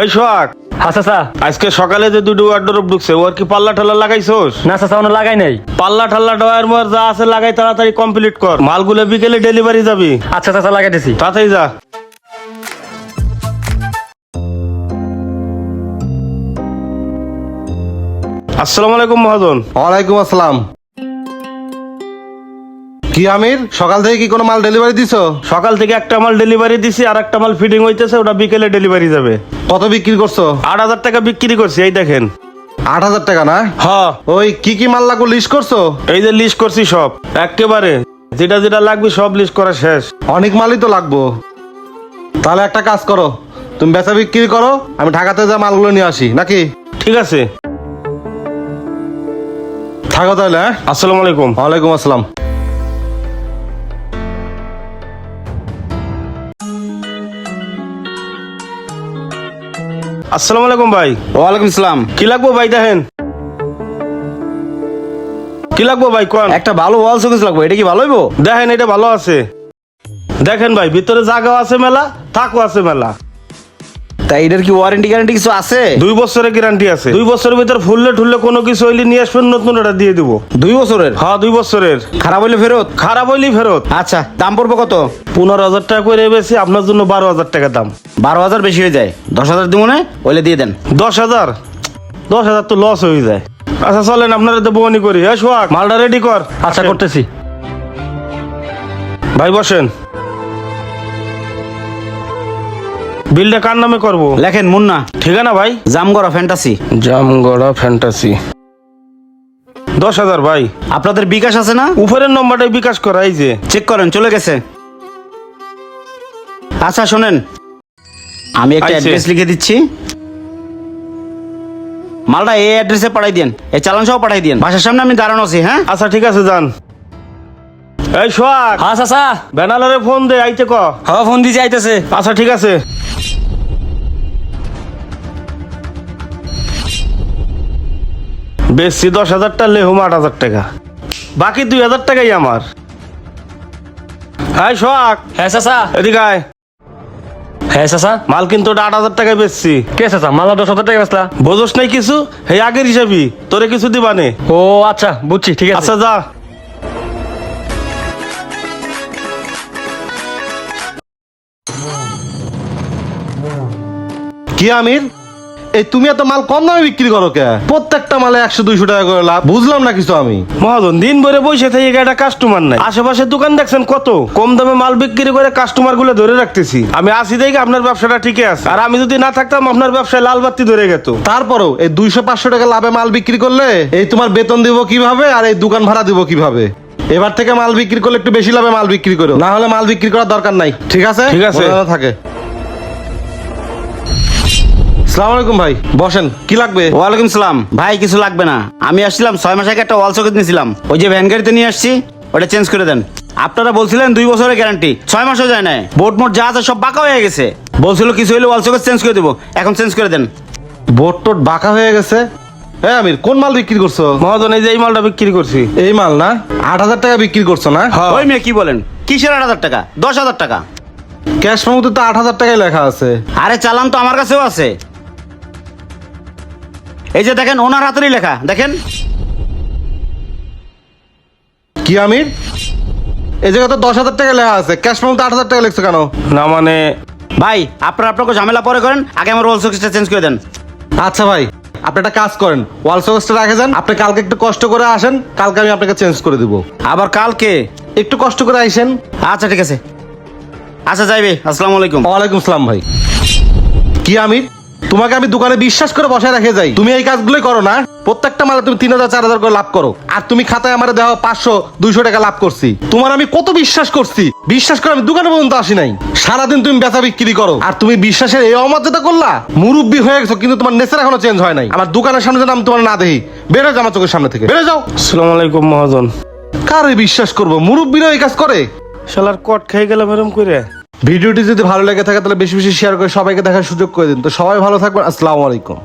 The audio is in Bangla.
এই সোহাগ হ্যাঁ চাচা। আজকে সকালে যে দুটো ওয়ার্ডরোব ঢুকছে ওর কি পাল্লা ঠাল্লা লাগাইছোস? না চাচা ওনা লাগাই নাই। পাল্লা ঠাল্লা ডয়ার মোয়ার যা আছে লাগাই তাড়াতাড়ি কমপ্লিট কর। মালগুলো বিকেলে ডেলিভারি যাবি। আচ্ছা চাচা লাগাই দিছি। তাড়াতাড়ি যা। আসসালামু আলাইকুম মহাজন। ওয়ালাইকুম আসসালাম। কি আমির? সকাল থেকে কি কোনো মাল ডেলিভারি দিছো? সকাল থেকে একটা মাল ডেলিভারি দিছি আর একটা মাল ফিটিং হইতেছে ওটা বিকেলে ডেলিভারি যাবে। কত বিক্রি করছ? আট হাজার টাকা বিক্রি করছি এই দেখেন। আট হাজার টাকা না? হ্যাঁ ওই কি কি মাল লাগবে লিস্ট করছ? এই যে লিস্ট করছি সব একেবারে। যেটা যেটা লাগবে সব লিস্ট করা শেষ। অনেক মালই তো লাগবো। তাহলে একটা কাজ করো তুমি বেচা বিক্রি করো আমি ঢাকাতে যা মালগুলো নিয়ে আসি নাকি? ঠিক আছে। থাকো তাহলে হ্যাঁ? আসসালামু আলাইকুম। ওয়ালাইকুম আসসালাম। আসসালামু আলাইকুম ভাই। ওয়ালাইকুম আসসালাম কি লাগবো ভাই দেখেন? কি লাগবো ভাই কোন? একটা ভালো ওয়াল শোকেস লাগবো এটা কি ভালো হইবো? দেখেন এটা ভালো আছে। দেখেন ভাই ভিতরে জায়গাও আছে মেলা থাকও আছে মেলা। তা এটার কি ওয়ারেন্টি গ্যারান্টি কিছু আছে? দুই বছরের গ্যারান্টি আছে। দুই বছরের ভিতর ফুললে ঠুললে কোনো কিছু হইলে নিয়ে আসবেন নতুন এটা দিয়ে দিব। দুই বছরের? হ্যাঁ দুই বছরের। খারাপ হইলে ফেরত? খারাপ হইলেই ফেরত। আচ্ছা দাম পড়ব কত? পনেরো হাজার টাকা করে বেশি আপনার জন্য বারো হাজার টাকা দাম। বারো হাজার বেশি হয়ে যায়। দশ হাজার দিব না ওইলে দিয়ে দেন। দশ হাজার? দশ হাজার তো লস হয়ে যায়। আচ্ছা চলেন আপনারা তো বনি করি। হ্যাঁ সোহাগ মালটা রেডি কর। আচ্ছা করতেছি। ভাই বসেন। বিলটা কার নামে করব? লেখেন মুন্না। ঠিকানা ভাই? জামগড়া ফ্যান্টাসি জামগড়া ফ্যান্টাসি দশ হাজার ভাই। আপনাদের বিকাশ আছে না? উপরের নম্বরটাই বিকাশ করা এই যে। চেক করেন চলে গেছে। আচ্ছা শোনেন। আমি একটা আইছে। অ্যাড্রেস লিখে দিচ্ছি। মালটা এই অ্যাড্রেসে পাঠাই দেন এই চালান সহ পাঠাই দেন বাসার সামনে আমি দাঁড়ানো আছি হ্যাঁ? আচ্ছা ঠিক আছে যান। এই সোহাগ। হ্যাঁ চাচা। ব্যানালারে ফোন দে আইতে ক। হ্যাঁ ফোন দিয়ে যাইতেছে আচ্ছা ঠিক আছে। বেশি দশ হাজারটা লেহুম আট হাজার টাকা। বাকি দুই হাজার টাকাই আমার। হাই সোহাগ হ্যাঁ চাচা। এদিকে আয়। হ্যাঁ চাচা। মাল কিন্তু ওটা আট হাজার টাকায় বেচছি। কে চাচা? মালা দশ হাজার টাকা বেচলা। বোঝস নাই কিছু? হে আগের হিসাবই। তোরে কিছু দিবানে ও আচ্ছা বুঝছি ঠিক আছে। আচ্ছা যা। কি আমির? এই তুমি এত মাল কম দামে বিক্রি করো কে? প্রত্যেকটা মালে একশো দুইশো টাকা করে লাভ। বুঝলাম না কিছু আমি। মহাজন দিন ভরে বসে থেকে একটা কাস্টমার নাই। আশেপাশে দোকান দেখছেন কত? কম দামে মাল বিক্রি করে কাস্টমারগুলো ধরে রাখতেছি। আমি আসি দেখে আপনার ব্যবসাটা ঠিকই আছে। আর আমি যদি না থাকতাম আপনার ব্যবসায় লাল বাতি ধরে গেত। তারপরও এই দুইশো পাঁচশো টাকা লাভে মাল বিক্রি করলে এই তোমার বেতন দিব কীভাবে আর এই দোকান ভাড়া দিব কীভাবে? এবার থেকে মাল বিক্রি করলে একটু বেশি লাভে মাল বিক্রি করো। না হলে মাল বিক্রি করার দরকার নাই। ঠিক আছে? ঠিক আছে। থাকে। সালাম আলাইকুম ভাই। বসেন কি লাগবে? ওয়ালাইকুম সালাম। ভাই কিছু লাগবে না। আমি আসছিলাম ছয় মাস আগে একটা ওয়াল সকেট নিয়েছিলাম। ওই যে ভ্যান গাড়িতে নিয়ে আসছি ওটা চেঞ্জ করে দেন। আপনারা বলছিলেন দুই বছরের গ্যারান্টি ছয় মাসও যায় না বোট মোট যা আছে সব বাঁকা হয়ে গেছে। বলছিল কিছু হলে ওয়াল সকেট চেঞ্জ করে দেবো এখন চেঞ্জ করে দেন। বোট টোট বাঁকা হয়ে গেছে? হ্যাঁ আমির কোন মাল বিক্রি করছ? মহাজন এই যে এই মালটা বিক্রি করছি। এই মাল না? আট হাজার টাকা বিক্রি করছ না। ওই মেয়ে কি বলেন? কিসের আট হাজার টাকা? দশ হাজার টাকা? ক্যাশ মেমোতে তো আট হাজার টাকাই লেখা আছে। আরে চালান তো আমার কাছেও আছে। এই যে দেখেন ওনার হাতেরই লেখা দেখেন। কি আমির? এই জায়গায় তো দশ হাজার টাকা লেখা আছে ক্যাশ মেমোতে আট হাজার টাকা লিখছো কেন? না মানে ভাই আপনারা আপনাকে ঝামেলা পরে করেন আগে আমার ওয়াল সকেটটা চেঞ্জ করে দেন। আচ্ছা ভাই আপনি একটা কাজ করেন ওয়াল সকেসটা রেখে যান আপনি কালকে একটু কষ্ট করে আসেন কালকে আমি আপনাকে চেঞ্জ করে দিব। আবার কালকে? একটু কষ্ট করে আইসেন। আচ্ছা ঠিক আছে। আচ্ছা যাইবে আসসালামু আলাইকুম। ওয়ালাইকুম সালাম ভাই। কি আমির? তোমাকে আমি দোকানে বিশ্বাস করে বসায় রেখে যাই। তুমি এই কাজগুলোই করো না। প্রত্যেকটা মালে তুমি তিন হাজার চার হাজার করে লাভ করো। আর তুমি খাতায় আমার দেওয়া পাঁচশো দুইশো টাকা লাভ করছি। তোমার আমি কত বিশ্বাস করছি? বিশ্বাস করে আমি দোকানে পর্যন্ত আসি নাই। সারাদিন তুমি বেচা বিক্রি করো। আর তুমি বিশ্বাসের এই অমর্যাদা করলা? মুরব্বী হয়ে গেছো কিন্তু তোমার নেচার এখনও চেঞ্জ হয় নাই। আমার দোকানের সামনে যেন আমি তোমার না দেখি। বেরো যাও আমার চোখের সামনে থেকে। বেরো যাও। আসসালামু আলাইকুম মহাজন। কারে বিশ্বাস করব? মুরব্বীরা এই কাজ করে? শালার কট খেয়ে গেলাম এরম করে ভিডিওটি যদি ভালো লেগে থাকে, তাহলে বেশি বেশি শেয়ার করে সবাইকে দেখার সুযোগ করে দিন। তো সবাই ভালো থাকবেন, আসসালামু আলাইকুম।